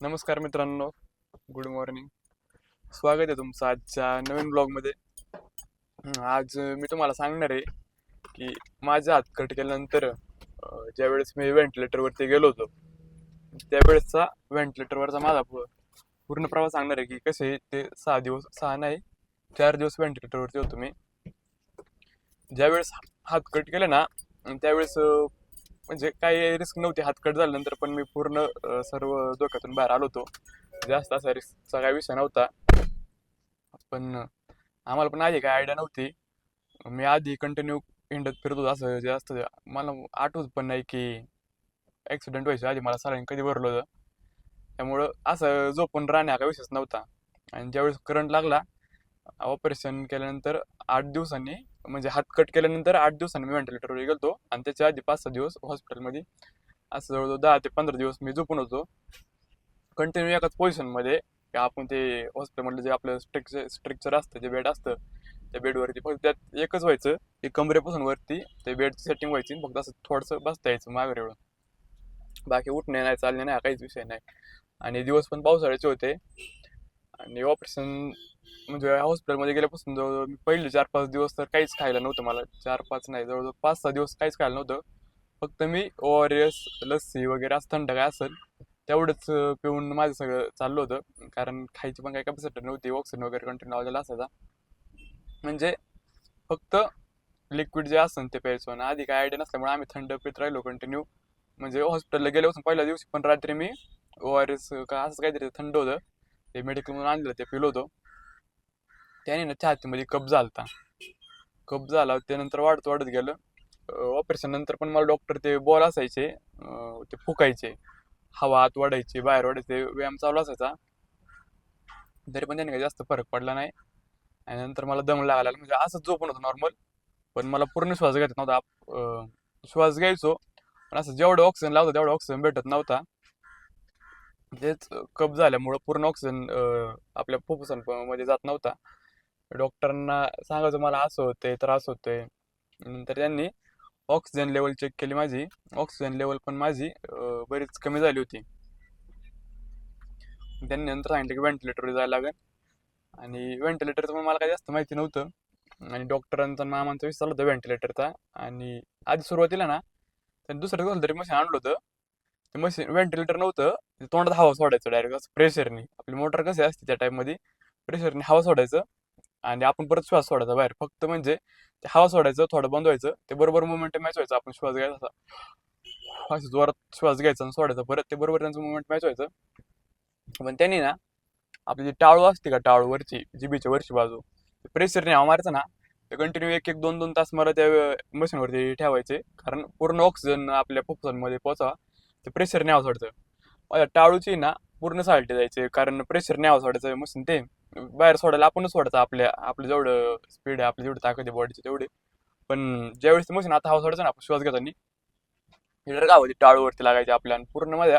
नमस्कार मित्रांनो good morning स्वागत आहे तुमचं आजच्या नवीन ब्लॉगमध्ये आज मी तुम्हाला सांगणार आहे की माझ्या हात कट केल्यानंतर ज्यावेळेस मी व्हेंटिलेटरवरती गेलो होतो त्यावेळेसचा व्हेंटिलेटरवरचा माझा पूर्ण प्रवास सांगणार आहे की कसे ते सहा दिवस सहा नाही चार दिवस व्हेंटिलेटरवरती होतो मी. ज्यावेळेस हात कट केले ना त्यावेळेस म्हणजे काही रिस्क नव्हती हातकट झाल्यानंतर पण मी पूर्ण सर्व धोक्यातून बाहेर आलो होतो. जास्त असा रिस्कचा काही विषय नव्हता. पण आम्हाला पण आधी काय आयडिया नव्हती. मी आधी कंटिन्यू हिंडत फिरत होतो असं जास्त. मला आठवत पण नाही की ॲक्सिडेंट व्हायचं आधी मला सरांनी कधी भरलं होतं. त्यामुळं असं झोपून राहणे हा काही विषयच नव्हता. आणि ज्यावेळेस करंट लागला ऑपरेशन केल्यानंतर आठ दिवसांनी म्हणजे हात कट केल्यानंतर आठ दिवसांनी मी व्हेंटिलेटरवर गेलो आणि त्याच्या आधी पाच सहा दिवस हॉस्पिटलमध्ये असं जवळजवळ दहा ते पंधरा दिवस मी झोपून होतो. कंटिन्यू एकाच पोझिशनमध्ये की आपण ते हॉस्पिटलमधलं जे आपलं स्ट्रक्चर स्ट्रक्चर असतं जे बेड असतं त्या बेडवरती फक्त त्यात एकच व्हायचं. की कमरेपासून वरती ते बेडची सेटिंग व्हायची फक्त असं थोडंसं बसता यायचं माघार एवढं. बाकी उठणे नाही चालणे नाही हा काहीच विषय नाही. आणि दिवस पण पावसाळ्याचे होते. आणि ऑपरेशन म्हणजे हॉस्पिटलमध्ये गेल्यापासून जवळजवळ मी पहिले चार पाच दिवस तर काहीच खायला नव्हतं मला. चार पाच नाही जवळजवळ पाच सहा दिवस काहीच खायला नव्हतं. फक्त मी ओ आर एस लस्सी वगैरे असं थंड काय असेल तेवढंच पिऊन माझं सगळं चाललं होतं. कारण खायची पण काही कॅपॅसिटी नव्हती ऑक्सिजन वगैरे कंटिन्यू लावलेला असायचा. म्हणजे फक्त लिक्विड जे असेल ते प्यायचो. आणि आधी काय आयडिया नसल्यामुळे आम्ही थंड पित राहिलो कंटिन्यू म्हणजे हॉस्पिटलला गेल्यापासून पहिल्या दिवशी पण रात्री मी ओ आर एस का असं काहीतरी थंड होतं. ते मेडिकलमधून आणलं ते पिलो होतो. त्याने ना छातीमध्ये कप झालता. कप झाला त्यानंतर वाढत वाढत गेलं. ऑपरेशन नंतर पण मला डॉक्टर ते बॉल असायचे ते फुकायचे. हवा आत वाढायची बाहेर वाढायचे व्यायाम चालू असायचा. तरी पण त्याने काही जास्त फरक पडला नाही. आणि नंतर मला दम लागायला लागला. म्हणजे असंच पण होतं नॉर्मल पण मला पूर्ण श्वास घेत नव्हता. श्वास घ्यायचो पण असं जेवढं ऑक्सिजन लावतं तेवढं ऑक्सिजन भेटत नव्हता. म्हणजेच कप झाल्यामुळं पूर्ण ऑक्सिजन आपल्या फुफ्फुसांमध्ये म्हणजे जात नव्हता. डॉक्टरांना सांगायचं मला असं होतंय त्रास होतंय. नंतर त्यांनी ऑक्सिजन लेवल चेक केली माझी. ऑक्सिजन लेवल पण माझी बरीच कमी झाली होती. त्यांनी नंतर सांगितलं की व्हेंटिलेटरवर जायला लागेल. आणि व्हेंटिलेटरचं पण मला काही जास्त माहिती नव्हतं. आणि डॉक्टरांचा मामांचा विचारला होता व्हेंटिलेटरचा आणि आधी सुरुवातीला ना त्यांनी दुसरं कोणतरी तरी मशीन आणलं होतं. ते मशीन व्हेंटिलेटर नव्हतं. म्हणजे तोंडात हवा सोडायचं डायरेक्ट असं प्रेशरने आपली मोटर कशी असते त्या टाईपमध्ये प्रेशरने हवा सोडायचं आणि आपण परत श्वास सोडायचा बाहेर. फक्त म्हणजे ते हवा सोडायचं थोडं बंद व्हायचं ते बरोबर मुवमेंट मॅच व्हायचं आपण श्वास घ्यायचा असा. असं जोरात श्वास घ्यायचा आणि सोडायचा परत ते बरोबर त्यांचं मुवमेंट मॅच व्हायचं. पण त्यांनी ना आपली जी टाळू असते का टाळू वरची जिबीच्या वरची बाजू प्रेशरने हवा मारायचं ना ते कंटिन्यू एक एक दोन दोन तास मला त्या मशीनवरती ठेवायचे. कारण पूर्ण ऑक्सिजन आपल्या फुफ्फुसांमध्ये पोचावा ते प्रेशरने हवा सोडतं. माझ्या टाळूची ना पूर्ण साल्टे जायचे कारण प्रेशर हवा सोडायचं मशीन ते. बाहेर सोडायला आपणच सोडायचं आपल्या आपलं जेवढं स्पीड आहे आपली जेवढी ताकद आहे बॉडीची तेवढी. पण ज्यावेळेस मशीन आता हवा सोडायचं ना आपण श्वास घेताना हिटर गावाची टाळूवरती लागायची आपल्या आणि पूर्ण माझ्या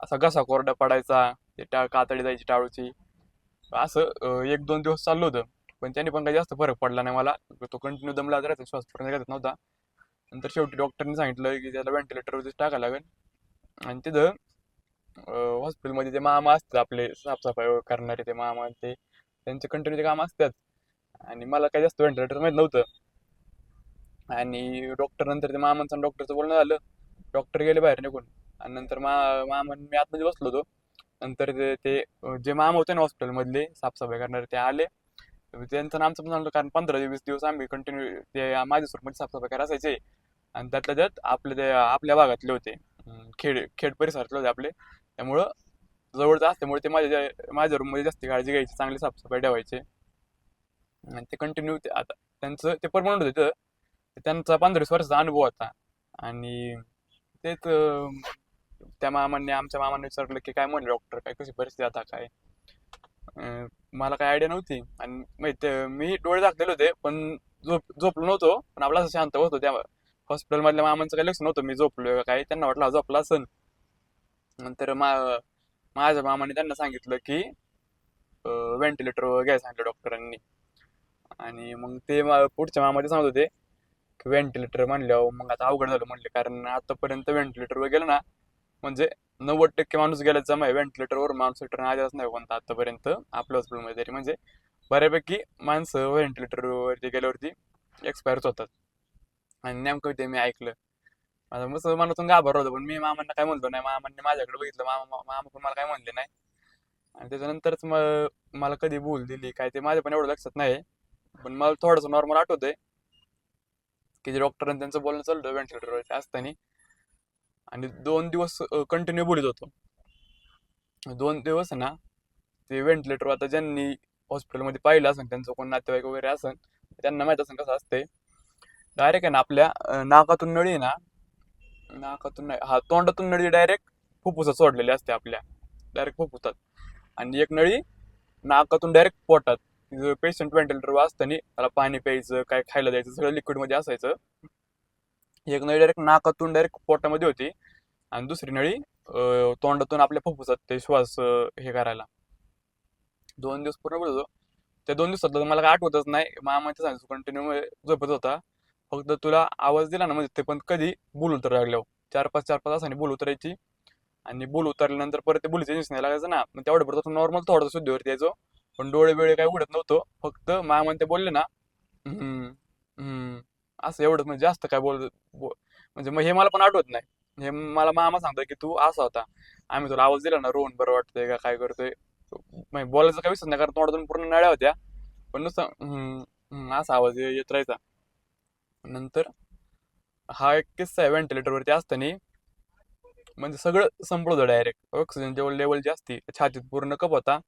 असा घसा कोरडा पडायचा ते टाळ कातडी जायची टाळूची. असं एक दोन दिवस चाललं होतं पण त्याने पण काही जास्त फरक पडला नाही मला. तो कंटिन्यू दमला राहायचा श्वास पूर्ण घेत नव्हता. नंतर शेवटी डॉक्टरने सांगितलं की त्याला व्हेंटिलेटरवरती टाकायला लागेल. आणि तिथं हॉस्पिटलमध्ये जे मामा असतात आपले साफसफाई करणारे ते मामा ते त्यांचे कंटिन्यू ते काम असतात. आणि मला काही जास्त व्हेंटिलेटर माहीत नव्हतं. आणि डॉक्टर नंतर ते मामांचं आणि डॉक्टरचं बोलणं झालं. डॉक्टर गेले बाहेर निघून. आणि नंतर मा मामा मी आतमध्ये बसलो होतो. नंतर ते ते जे मामा होते ना हॉस्पिटलमधले साफसफाई करणारे ते आले. त्यांचं नामचं पण झालं कारण पंधरा वीस दिवस आम्ही कंटिन्यू ते माझ्या स्वरूपमध्ये साफसफाई करायला असायचे. आणि त्यातल्या त्यात आपले ते आपल्या भागातले होते. खेड खेड परिसरातले होते आपले. त्यामुळं जवळच असल्यामुळे ते माझ्या माझ्या रूममध्ये जास्त काळजी घ्यायची चांगली साफसफाई ठेवायचे. आणि ते कंटिन्यू ते आता त्यांचं ते परमनंट होते तिथं. त्यांचा पंधरा वर्षाचा अनुभव होता. आणि तेच त्या मामांनी आमच्या मामांनी विचारलं की काय म्हणलं डॉक्टर काय कशी परिस्थिती आता? काय? मला काय आयडिया नव्हती. आणि माहीत मी डोळे दाखलेले होते पण झोप झोपलो नव्हतो. पण आपला असं शांत होतो त्या हॉस्पिटलमधल्या मामांचं काही लक्ष नव्हतं. मी झोपलो काय? त्यांना वाटलं झोपला असन. नंतर मा माझ्या मामाने त्यांना सांगितलं की व्हेंटिलेटर घ्यायला सांगितलं डॉक्टरांनी आणि मग ते मा- पुढच्या मामाचे सांगत होते की व्हेंटिलेटर म्हणल्यावर मग आता अवघड झालं म्हणले. कारण आतापर्यंत व्हेंटिलेटरवर गेलं ना म्हणजे नव्वद टक्के माणूस गेला जमा आहे. व्हेंटिलेटरवर माणूस रिटर्न आलेलाच नाही कोणता आतापर्यंत. आपल्या हॉस्पिटलमध्ये तरी. म्हणजे बऱ्यापैकी माणसं व्हेंटिलेटरवरती गेल्यावरती एक्सपायरच होतात. आणि नेमकं ते मी ऐकलं. माझा मस्त मनातून घाबरला होतो पण मी मामांना काय म्हणलो नाही. मामांनी माझ्याकडे बघितलं. मामा मामा पण मला काय म्हणले नाही. आणि त्याच्यानंतरच मग मला कधी भूल दिली काय ते माझ्या पण एवढं लक्षात नाही. पण मला थोडंसं नॉर्मल आठवतंय की जे डॉक्टरांनी त्यांचं बोलणं चाललं व्हेंटिलेटरवरती असताना. आणि दोन दिवस कंटिन्यू बोलत होतो. दोन दिवस ना ते व्हेंटिलेटर आता ज्यांनी हॉस्पिटलमध्ये पाहिलं असेल त्यांचं कोण नातेवाईक वगैरे असेल त्यांना माहीत असेल कसं असते डायरेक्ट आहे ना आपल्या नाकातून नळी ना नाकातून नाही हा तोंडातून नळी डायरेक्ट फुफ्फुसात सोडलेली असते आपल्या. डायरेक्ट फुफ्फुसात. आणि एक नळी नाकातून डायरेक्ट पोटात. पेशंट व्हेंटिलेटरवर असताना त्याला पाणी प्यायचं काय खायला द्यायचं सगळं लिक्विडमध्ये असायचं. एक नळी डायरेक्ट नाकातून डायरेक्ट पोटामध्ये होती. आणि दुसरी नळी तोंडातून आपल्या फुफ्फुसात ते श्वास हे करायला. दोन दिवस पूर्ण बोलतो होतो. त्या दोन दिवसात मला काय आठवतच नाही. मामाच्या सांगितलं कंटिन्यू झोपत होता. फक्त तुला आवाज दिला ना म्हणजे ते पण कधी बोल उतर लागल्यावर. चार पाच चार पाच तासांनी बोल उतरायची. आणि बोल उतरल्यानंतर परत ते बोलीचं नाही लागायचं ना मग तेवढं परत नॉर्मल थोडं शुद्धीवरती यायचो पण डोळे वेळे काही उघडत नव्हतं. फक्त मामा ते बोलले ना हम्म, हम्म, असं एवढं म्हणजे जास्त काय बोल म्हणजे मग हे मला पण आठवत नाही. हे मला मामा सांगतोय की तू असा होता. आम्ही तुला आवाज दिला ना रोहन बरं वाटतंय का काय करतोय? बोलायचं काही विसर नाही कारण तोंडातून पूर्ण नळ्या होत्या. पण नुसतं असा आवाज येत राहायचा. नंतर हा एक किस्सा आहे व्हेंटिलेटरवरती असताना. म्हणजे सगळं संपलं होतं डायरेक्ट ऑक्सिजन जेवढ लेवल जे असते छातीत पूर्ण कप होता.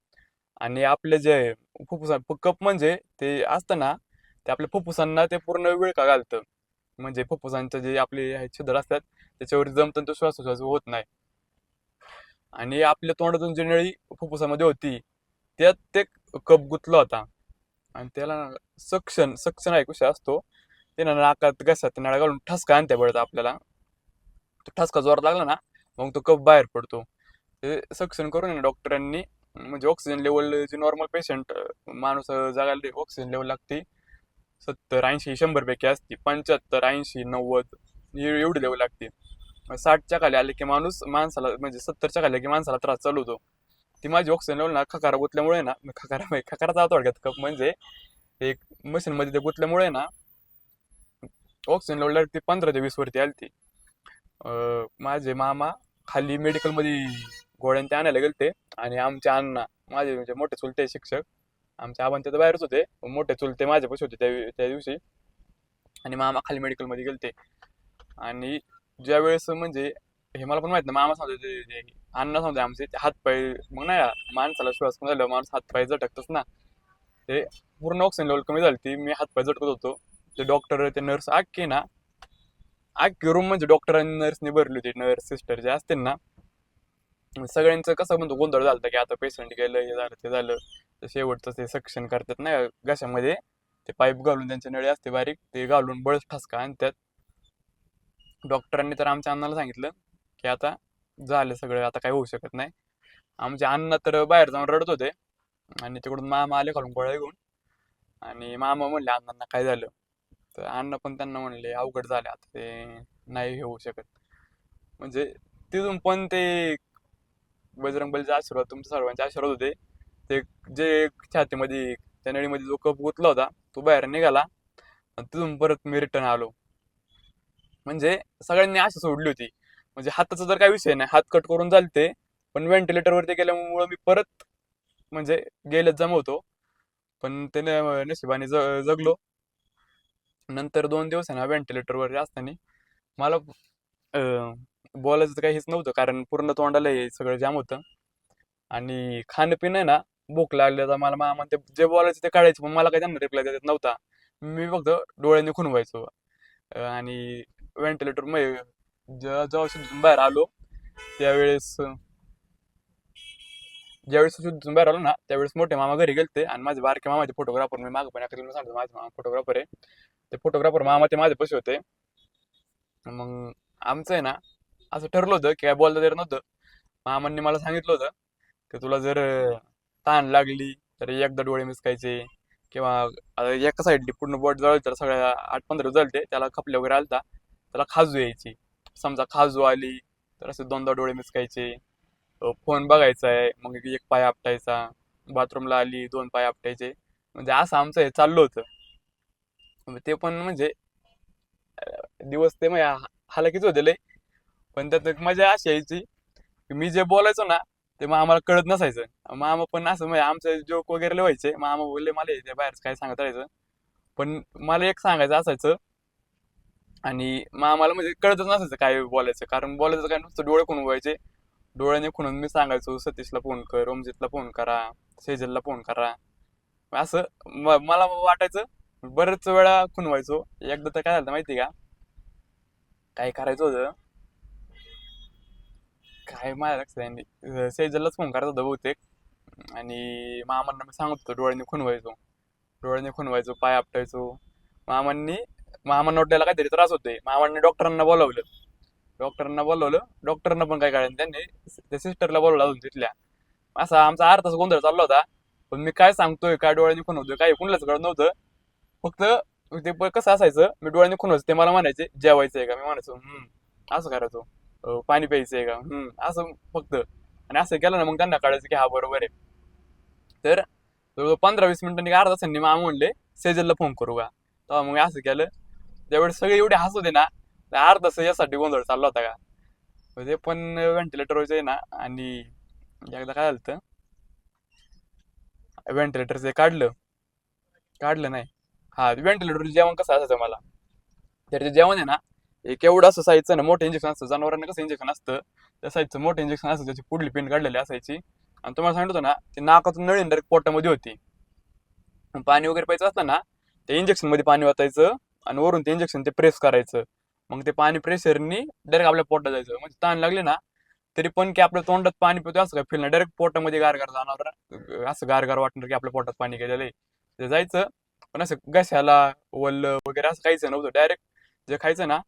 आणि आपले जे फुफ्फुसा कप म्हणजे ते असतं ना ते आपल्या फुफ्फुसांना ते पूर्ण विळखा घालतं? म्हणजे फुफ्फुसांचं जे आपले हे छिद्र असतात त्याच्यावर जमतं तो श्वासोश्वास होत नाही. आणि आपल्या तोंडातून जी नळी फुफ्फुसामध्ये होती त्यात ते कप गुंतला होता. आणि त्याला सक्शन सक्शन विषय असतो. त्यानं नाकात नाकात त्या नळा घालून ठसका आणते पडत आपल्याला. तो ठसका जोरात लागला ना मग तो कप बाहेर पडतो. ते सक्शन करून डॉक्टरांनी म्हणजे ऑक्सिजन लेवल जे नॉर्मल पेशंट माणूस जगायला ऑक्सिजन लेवल लागते सत्तर ऐंशी शंभरपैकी असते पंच्याहत्तर ऐंशी नव्वद एवढी लेवल लागते. मग साठच्या खाली आले की माणूस माणसाला म्हणजे सत्तरच्या खाली की माणसाला त्रास चालू होतो. ती माझी ऑक्सिजन लेवल ना खकारा गुतल्यामुळे ना खकारा खकाराचा थोडक्यात कप म्हणजे एक मशीनमध्ये ते गुतल्यामुळे ना ऑक्सिजन लेवल ती पंधरा ते वीस वरती आली ती माझे मामा खाली मेडिकलमध्ये मध्ये ते आणायला गेलते आणि आमचे अण्णा माझे म्हणजे मोठे चुलते शिक्षक आमच्या आबांचे तर बाहेरच होते मोठे चुलते माझ्यापाशी होते त्या त्या दिवशी. आणि मामा खाली मेडिकलमध्ये गेले गेलते. आणि ज्या वेळेस म्हणजे हे मला पण माहीत नाही मामा सांगते ते- अण्णा सांगते आमचे ते हातपाय मग नाही माणसाला श्वास कमी झाला माणूस हातपाय झटकतच ना. ते पूर्ण ऑक्सिजन लेवल कमी झाली ती मी हातपाय झटकत होतो. ते डॉक्टर ते नर्स आख्खी ना आख्खी रूम म्हणजे डॉक्टर आणि नर्सने भरली होती. नर्स सिस्टर जे असतील ना सगळ्यांचं कसं म्हणतो गोंधळ झालता की आता पेशंट गेलं हे झालं ते झालं. तर शेवटचं ते सक्शन करतात ना घशामध्ये. ते पाईप घालून त्यांचे नळे असते बारीक ते घालून बळच ठसका आणि त्यात डॉक्टरांनी तर आमच्या अण्णाला सांगितलं की आता झालं सगळं आता काही होऊ शकत नाही. आमचे अण्णा तर बाहेर जाऊन रडत होते. आणि तिकडून मामा आले खालून गोळ्या घेऊन. आणि मामा म्हणले अण्णांना काय झालं? तर अण्णा पण त्यांना म्हणले अवघड झाले आता ते नाही हे होऊ शकत. म्हणजे तिथून पण ते बजरंग बलीचा आशीर्वाद तुमच्या सर्वांचे आशीर्वाद होते. ते जे छातीमध्ये त्या नळीमध्ये जो कप गुतला होता तो बाहेर निघाला आणि तिथून परत मी रिटर्न आलो. म्हणजे सगळ्यांनी आशा सोडली होती. म्हणजे हाताचा जर काही विषय नाही हात कट करून चालते पण व्हेंटिलेटर वरती गेल्यामुळे मी परत म्हणजे गेलेच जमवतो. पण त्याने नशिबाने ज जगलो. नंतर दोन दिवस आहे ना व्हेंटिलेटर असताना मला बोलायचं काही हेच नव्हतं कारण पूर्ण तोंडाला हे सगळं जाम होतं. आणि खाणं पिणं आहे ना भूक लागली तर मला मामा ते जे बोलायचं ते काढायचं पण मला काही त्यांना रिप्लाय देत नव्हता. मी फक्त डोळ्यांनी खून व्हायचो आणि व्हेंटिलेटरमध्ये जेव्हा जेव्हा बाहेर आलो त्यावेळेस ज्यावेळेस शुद्धीतून बाहेर आलो ना त्यावेळेस मोठे मामा घरी गेलते आणि माझे बारके मामाचे फोटोग्राफर मी मागं पण एका सांगतो माझे मामा फोटोग्राफर आहे. ते फोटोग्राफर मामा ते माझे पशी होते. मग आमचं आहे ना असं ठरलं होतं की काय बोलता येत नव्हतं. मामांनी मला सांगितलं होतं की तुला जर ताण लागली तर एकदा डोळे मिसकायचे किंवा आता एका साईडली पूर्ण बोट जळली तर सगळ्या आठ पंधरा जळते त्याला खपले वगैरे आलता त्याला खाजू यायची. समजा खाजू आली तर असे दोनदा डोळे मिसकायचे. फोन बघायचा आहे मग एक पाय आपटायचा बाथरूमला आली दोन पाय आपटायचे. म्हणजे असं आमचं हे चाललं होतं. मग ते पण म्हणजे दिवस ते म्हणजे हालाकीच होते लय. पण त्यात एक मजा अशी यायची की मी जे बोलायचो ना ते मग आम्हाला कळत नसायचं. मामा पण असं म्हणजे आमचे जोक वगैरे लय व्हायचे मामा बोलले मला हे बाहेर काय सांगत राहायचं? पण मला एक सांगायचं असायचं आणि मामाला म्हणजे कळतच नसायचं काय बोलायचं. कारण बोलायचं काय नुसतं डोळे कोण व्हायचे. डोळ्याने खुणून मी सांगायचो सतीशला फोन कर ओमजितला फोन करा सेजलला फोन करा. असं मला वाटायचं बरेच वेळा खुणवायचो. एकदा तर काय झालं माहिती का? काय करायचं होतं? काय माझ्या लक्षात नाही सेजललाच फोन करायचा होता बहुतेक. आणि मामांना मी सांगत होतो डोळ्याने खुणवायचो. डोळ्याने खुणवायचो पाय आपटायचो. मामांनी मामांना वाटायला काहीतरी त्रास होते मामांनी डॉक्टरांना बोलावलं. डॉक्टरांना बोलवलं. डॉक्टरांना पण काय कळलं त्यांनी. त्या सिस्टरला बोलवलं अजून तिथल्या. असा आमचा अर्धाचा गोंधळ चालला होता. पण मी काय सांगतोय काय डोळ्यांनी खून होतोय काय कुणालाच कळत नव्हतं. फक्त ते कसं असायचं मी डोळ्याने होतं ते मला म्हणायचे जेवायचं आहे का? मी म्हणायचो हम्म असं करायचो. पाणी पाणी प्यायचंय का? हम्म असं फक्त. आणि असं केलं ना मग त्यांना कळायचं की हा बरोबर आहे. तर जवळजवळ पंधरा वीस मिनिटांनी अर्धा तासांनी मामा म्हणले सेजलला फोन करू का? तेव्हा मग असं केलं. त्यावेळेस सगळे एवढे हसत होते ना अर्धा यासाठी गोंधळ चालला होता का? म्हणजे ते पण व्हेंटिलेटरवरच आहे ना आणि एकदा काय झालं व्हेंटिलेटरचं काढलं. काढलं नाही. हा व्हेंटिलेटर जेवण कसं असायचं मला? तर ते जेवण आहे ना एक एवढं असं साईजचं ना मोठं इंजेक्शन असतं. जनावरांना कसं इंजेक्शन असतं? त्या साईजचं मोठं इंजेक्शन असतं त्याची पुढली पिन काढलेली असायची. आणि तुम्हाला सांगितलं होतो ना ते नाकातून नळीन डायरेक्ट पोटामध्ये होती. पाणी वगैरे प्यायचं असतं ना ते इंजेक्शनमध्ये पाणी वाचायचं आणि वरून ते इंजेक्शन ते प्रेस करायचं. मग ते पाणी प्रेशरनी डायरेक्ट आपल्या पोटात जायचं. म्हणजे ताण लागले ना तरी पण की आपल्या तोंडात पाणी पितो असं काय फील नाही. डायरेक्ट पोटामध्ये गारगार जाणार असं गारगार वाटणार की आपल्या पोटात पाणी गेलेलं आहे. ते जायचं. पण असं घशाला वल्ल वगैरे असं काहीच नव्हतं. डायरेक्ट जे खायचं ना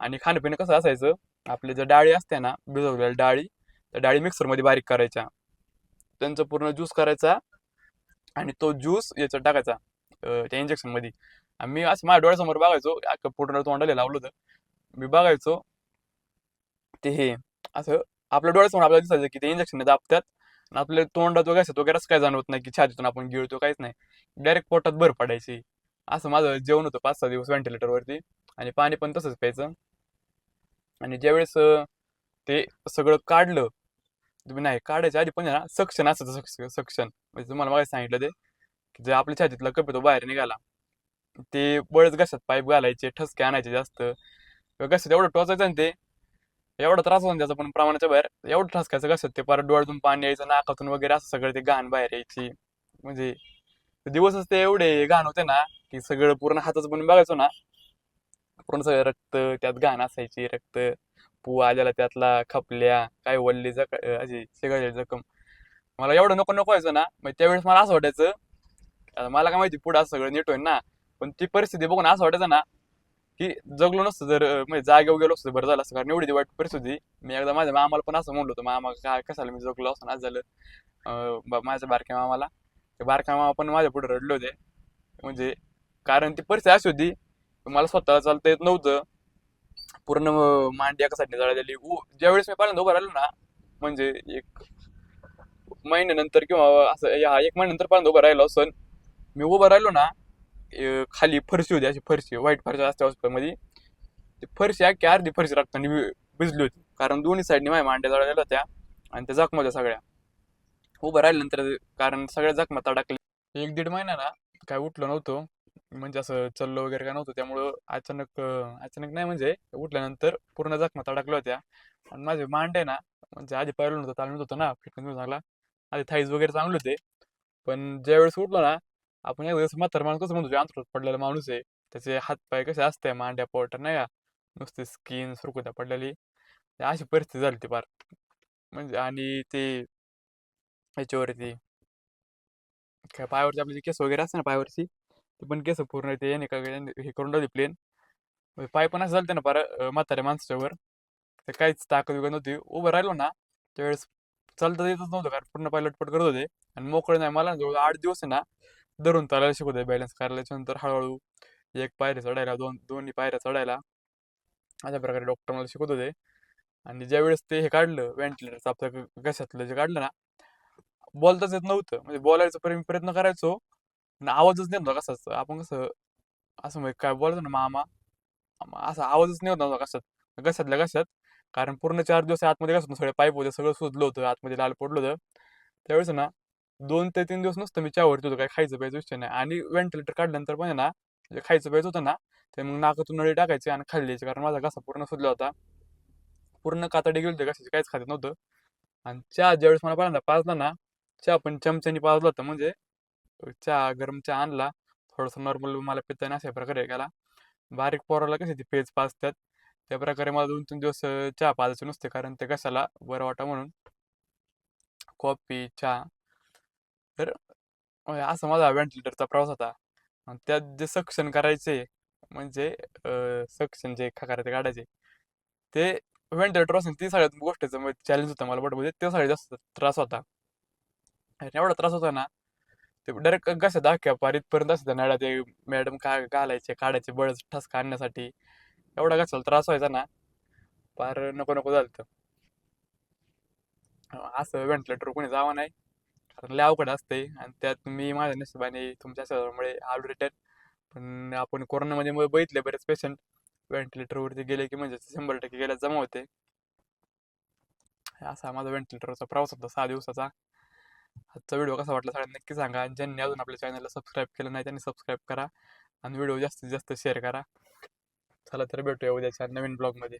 आणि खाणंपिणं कसं असायचं आपले ज्या डाळी असते ना भिजवलेल्या डाळी त्या डाळी मिक्सरमध्ये बारीक करायच्या. त्यांचा पूर्ण ज्यूस करायचा आणि तो ज्यूस याचा टाकायचा त्या इंजेक्शनमध्ये. मी असं माझ्या डोळ्यासमोर बघायचो पूर्ण तोंडाला लावलं होतं. मी बघायचो. ते हे असं आपल्या डोळ्यासमोर आपल्याला दिसायचं की ते इंजेक्शन दाबतात आणि आपल्या तोंडात वगैरे असं वगैरे काय जाणवत नाही की छातीतून आपण गिळतो काहीच नाही. डायरेक्ट पोटात भर पडायची. असं माझं जेवण होतं पाच सहा दिवस व्हेंटिलेटरवरती आणि पाणी पण तसंच प्यायचं. आणि ज्यावेळेस ते सगळं काढलं तुम्ही नाही काढायच्या आधी पण आहे ना सक्शन सक्ष सक्शन. म्हणजे तुम्हाला मला सांगितलं ते की जे आपल्या छातीतला कप तो बाहेर निघाला ते बळच घशात पाईप घालायचे ठसके आणायचे जास्त. घशात एवढं टोचायचं ना ते एवढा त्रास होता त्याचा पण प्रमाणाच्या बाहेर एवढं ठसकायचं घशात ते. परत डोळ्यातून पाणी यायचं नाकातून वगैरे असं सगळं ते घाण बाहेर यायची. म्हणजे दिवसच ते एवढे घाण होते ना की सगळं पूर्ण हाताचं पण बघायचो ना पूर्ण सगळं रक्त त्यात घाण असायची रक्त पू आलेला त्यातला खपल्या काय वल्ली जख अशी शेगाची जखम. मला एवढं नको नको व्हायचं ना मग त्यावेळेस मला असं वाटायचं आता मला काय माहिती पुढं असं सगळं नीट होईल ना पण ती परिस्थिती बघून असं वाटायचं ना की जगलो नसतं जर म्हणजे जागेवर गेलो असतो बरं झालं असतं. कारण एवढी वाईट परिस्थिती मी एकदा माझ्या मामाला पण असं म्हणलो होतं मामा काय कशाला मी जगलो असं आज झालं. अं, माझ्या बारक्या मामाला. ते बारक्या मामा पण माझ्या पुढे रडले होते. म्हणजे कारण ती परिस्थिती अशी होती मला स्वतःला चालता येत नव्हतं. पूर्ण मांडी एकासाठी साईडने जळालेली उ- ज्यावेळेस मी पहिल्यांदा उभं राहिलो ना म्हणजे एक महिन्यानंतर किंवा असं या एक महिन्यानंतर पहिल्यांदा उभं राहिलो असं मी उभं राहिलो ना खाली फरशी होती अशी फरशी व्हाईट फरशी असते हॉस्पिटलमध्ये. ती फरशी अख्खी अर्धी फरशी रक्ताने भिजली होती. कारण दोन्ही साईडने माझ्या मांड्या जळलेल्या होत्या आणि त्या जखमा होत्या सगळ्या. उभं राहिल्यानंतर कारण सगळ्या जखमा तडाकल्या एक दीड महिना ना काय उठलो नव्हतो. म्हणजे असं चललो वगैरे काय नव्हतं. त्यामुळं अचानक अचानक नाही म्हणजे उठल्यानंतर पूर्ण जखमा तडकल्या होत्या. आणि माझे मांडे ना म्हणजे आधी पाहिलं नव्हतं चालू होतं ना फिटनेस चांगला आधी थाईज वगैरे चांगले होते. पण ज्यावेळेस उठलो ना आपण एक दिवस म्हातार माणूस कसं म्हणतो अंतरात पडलेला माणूस आहे त्याचे हातपाय कसे असते मांड्या पोट नाही का? नुसती स्किन सुरकुत्या पडलेली. अशी परिस्थिती झाली ती फार. म्हणजे आणि ते ह्याच्यावरती काय पायावरती आपले जे केस वगैरे असते ना पायावरची ते पण केस पूर्ण ते याने का हे करून टाकली प्लेन म्हणजे पाय पण असं झालं ना फार म्हाताऱ्या माणसाच्या वर. तर काहीच ताकद वगैरे नव्हती. उभं राहिलो ना त्यावेळेस चालता येतच नव्हतं कारण पूर्ण पाय लटपट करत होते. आणि मोकळे नाही मला जवळ आठ दिवस आहे ना धरून चालायला शिकवते बॅलन्स करायला. नंतर हळूहळू एक पायऱ्या चढायला दोन दोन्ही पायऱ्या चढायला अशा प्रकारे डॉक्टर मला शिकवत होते. आणि ज्या वेळेस ते हे काढलं व्हेंटिलेटरचं आपलं घशातलं जे काढलं ना बोलताच येत नव्हतं. म्हणजे बोलायचं प्रयत्न प्रयत्न करायचो पण आवाजच नाही नव्हता कसाच आपण कसं असं म्हणजे काय बोलायचं ना मामा मामा, असा आवाजच नाही होत नव्हता कशात घशातल्या घशात कारण पूर्ण चार दिवस आतमध्ये कसं सगळे पाईप होते सगळं सुजलं होतं आतमध्ये लाल पडलं होतं. त्यावेळेस ना दोन ते तीन दिवस नुसतं मी चहावरती होतो काय खायचं प्यायचं विषय नाही. आणि व्हेंटिलेटर काढल्यानंतर पण आहे ना जे खायचं प्यायचं होतं ना ते मग नाकातून नळी टाकायचे आणि खाली द्यायचे कारण माझा घसा पूर्ण सुजला होता. पूर्ण कातडी गेली होती घशाची काहीच खात नव्हतं. आणि चहा ज्यावेळेस मला पहिल्यांदा पाजला ना चहा पण चमच्यानी पाजला होता. म्हणजे चहा गरम चहा आणला. थोडंसं नॉर्मल मला पिता अशा प्रकारे केला बारीक पोराला कशी ते पेज पाजतात त्या प्रकारे मला दोन तीन दिवस चहा पाजायचे नसते. कारण ते कशाला बरं वाटा म्हणून. कॉफी चहा तर असा माझा व्हेंटिलेटरचा प्रवास होता. आणि त्यात जे सक्शन करायचे म्हणजे सक्शन जे खकारे ते काढायचे ते व्हेंटिलेटर असून ती सगळ्यात गोष्टीचं चॅलेंज होतं मला बटमध्ये म्हणजे ते सगळ्यात जास्त त्रास होता. एवढा त्रास होता ना ते डायरेक्ट कसं दाख्या पारीतपर्यंत असतं नळ्या ते मॅडम का घालायचे काढायचे बळच ठस काढण्यासाठी एवढा कशाला त्रास व्हायचा ना फार नको नको झालं असं व्हेंटिलेटर कोणी जावं नाही. कारण लय अवघड असते आणि त्यात मी माझ्या नशिबाने तुमच्या सहमुळे आलो रिटर्न. पण आपण कोरोनामध्ये बघितले बरेच पेशंट व्हेंटिलेटरवरती गेले की म्हणजे शंभर टक्के गेल्या जमा होते. असा माझा व्हेंटिलेटरचा प्रवास होता सहा दिवसाचा. आजचा व्हिडिओ कसा वाटला सगळ्यांना नक्की सांगा. ज्यांनी अजून आपल्या चॅनलला सबस्क्राईब केलं नाही त्यांनी सबस्क्राईब करा. आणि व्हिडिओ जास्तीत जास्त शेअर करा. चला तर भेटूया उद्याच्या नवीन ब्लॉगमध्ये